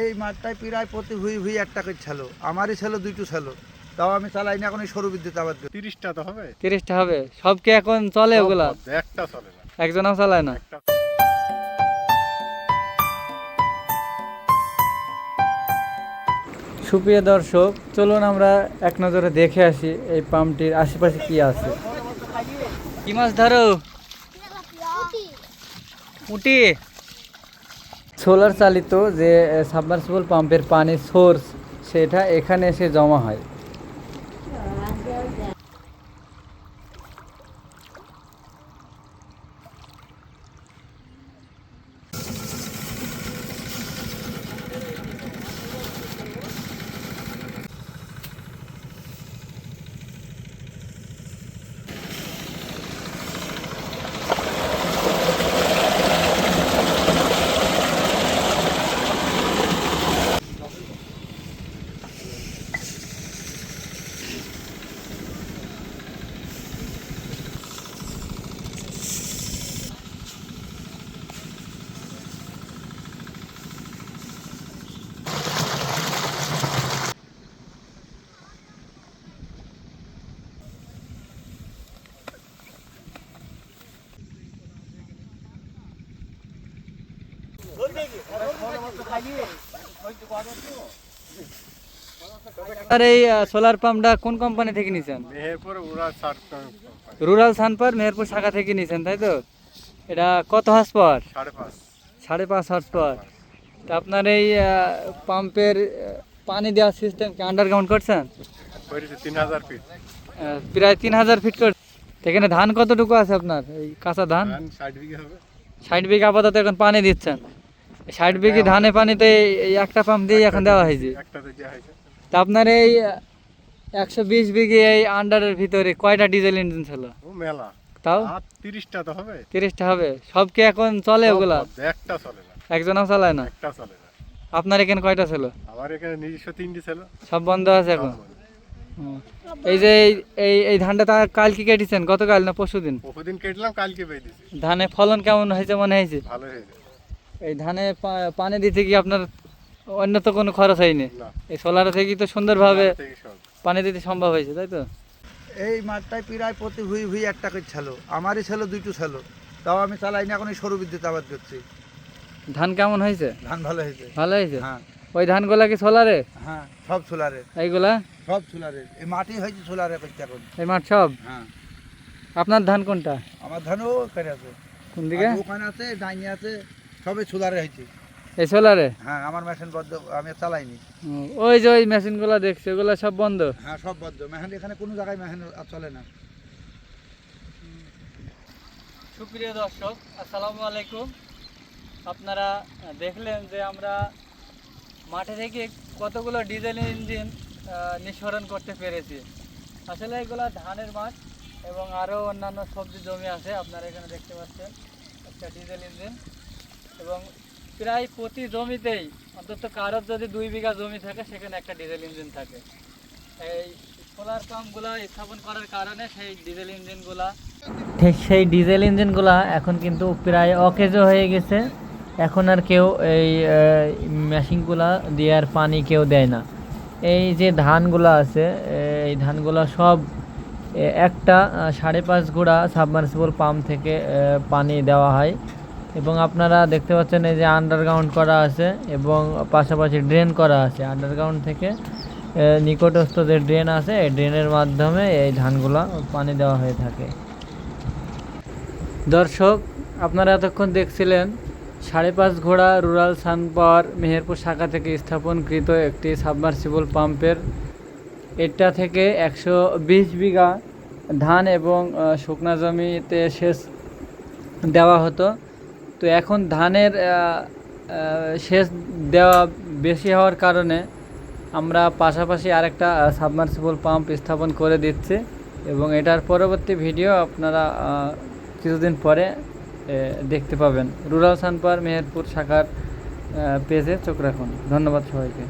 এই মাঠটায় প্রায় প্রতি হুই হুই একটা করে ছিল। আমারই ছিল দুইটো ছিল। তাও আমি চালাই না এখন এই সরু বিদ্যুৎ আবার তিরিশটা তো হবে। তিরিশটা হবে। সব কি এখন চলে ওগুলা? একটা চলে না। একজনও চালায় না? সুপ্রিয় দর্শক চলুন আমরা এক নজরে দেখে আসি এই পাম্পটির আশেপাশে কি আছে। কি মাছ ধরো? উটি সোলার চালিত যে সাবমার্সিবল পাম্পের পানির সোর্স সেটা এখানে এসে জমা হয়। আর এই সোলার পাম্পটা কোন কোম্পানি থেকে ষাট রুরাল সানপার মেহেরপুর শাখা থেকে নিছেন তাই তো? এটা কত হাস পাওয়ার সাড়ে পাঁচ। পাঁচ পাওয়ার তা আপনার এই পাম্পের পানি দেওয়ার সিস্টেম কি আন্ডারগ্রাউন্ড করছেন? হাজার প্রায় তিন হাজার ফিট করে এখানে ধান কতটুকু আছে আপনার? এই কাঁচা ধান? ষাট বিঘা আপাতত এখন পানি দিচ্ছেন। ষাট বিঘি ধানে পানিতে এই- একটা পাম্প দিয়ে এখন দেওয়া হয়েছে। তা আপনার এই একশো বিশ বিঘি এই আন্ডারের ভিতরে কয়টা ডিজেল ইঞ্জিন ছিল? মেলা। তাও? তিরিশটা তো হবে। তিরিশটা হবে। সব কি এখন চলে ওগুলা? একটা চলে না। একজনও চালায় না? একটা চলে না। আপনার এখানে কয়টা ছিল? আমার এখানে নিজস্ব তিনটি ছিল। সব বন্ধ আছে এখন। এই যে এই- এই ধানটা তা কাল কি কেটেছেন? গতকাল না পরশু দিন পরশুদিন কেটলাম কালকে পেয়ে দিছি ধানে ফলন কেমন হয়েছে মনে হয়েছে? ভালো হয়েছে। এই ধানে পানি দিতে কি আপনার অন্য তো কোনো খরচ হয়নি। এই সোলার থেকে তো সুন্দরভাবে পানি দিতে সম্ভব হয়েছে তাই তো? এই মাঠটায় প্রায় প্রতি হুই হুই একটা করে ছিল। আমারই ছিল দুইটো ছিল। তাও আমি চালাই না এখন এই সরু বিদ্যুৎ আবাদ করছি। ধান কেমন হয়েছে? ধান ভালো হয়েছে। ভালো হয়েছে? হ্যাঁ। ওই ধানগুলা কি সোলারে? হ্যাঁ সব সোলারে। এইগুলা? সব সোলারে। এই মাটি হয়েছে সোলারে করতে এখন। এই মাঠ সব? হ্যাঁ। আপনার ধান কোনটা? আমার ধানও করে আছে। কোন দিকে? ওখানে আছে ডাইনি আছে। সবই সোলারে হয়েছে এই সোলারে? হ্যাঁ আমার মেশিন বদ্ধ আমি চালাইনি। ওই যে ওই মেশিনগুলো দেখছি ওগুলো সব বন্ধ? হ্যাঁ সব বদ্ধ। মেহান এখানে কোনো জায়গায় মেহান আর চলে না। সুপ্রিয় দর্শক আসসালামু আলাইকুম। আপনারা দেখলেন যে আমরা মাঠে থেকে কতগুলো ডিজেল ইঞ্জিন নিঃসরণ করতে পেরেছি। আসলে এগুলো ধানের মাঠ এবং আরও অন্যান্য সবজি জমি আছে আপনারা এখানে দেখতে পাচ্ছেন। একটা ডিজেল ইঞ্জিন এবং প্রায় প্রতি জমিতেই অন্তত কারোর যদি দুই বিঘা জমি থাকে, সেখানে একটা ডিজেল ইঞ্জিন থাকে। এই সোলার পাম্পগুলো স্থাপন করার কারণে সেই ডিজেল ইঞ্জিনগুলা ঠিক সেই ডিজেল ইঞ্জিনগুলা এখন কিন্তু প্রায় অকেজো হয়ে গেছে। এখন আর কেউ এই মেশিনগুলা দিয়ে আর পানি কেউ দেয় না। এই যে ধানগুলো আছে, এই ধানগুলো সব একটা সাড়ে পাঁচ গোড়া সাবমার্সিবল পাম্প থেকে পানি দেওয়া হয়। এবং আপনারা দেখতে পাচ্ছেন এই যে আন্ডারগ্রাউন্ড করা আছে এবং পাশাপাশি ড্রেন করা আছে। আন্ডারগ্রাউন্ড থেকে নিকটস্থ যে ড্রেন আছে। এই ড্রেনের মাধ্যমে এই ধানগুলো পানি দেওয়া হয়ে থাকে। দর্শক, আপনারা এতক্ষণ দেখছিলেন সাড়ে পাঁচ ঘোড়া রুরাল সান পাওয়ার মেহেরপুর শাখা থেকে স্থাপনকৃত একটি সাবমার্সিবল পাম্পের এটা থেকে একশো বিশ বিঘা ধান এবং শুকনা জমিতে সেচ দেওয়া হতো। তো এখন ধানের সেচ দেওয়া বেশি হওয়ার কারণে আমরা পাশাপাশি আরেকটা সাবমার্সিবল পাম্প স্থাপন করে দিচ্ছি এবং এটার পরবর্তী ভিডিও আপনারা কিছুদিন পরে দেখতে পাবেন। রুরাল সানপার মেহেরপুর শাখার পেজে চোখ রাখুন। ধন্যবাদ সবাইকে।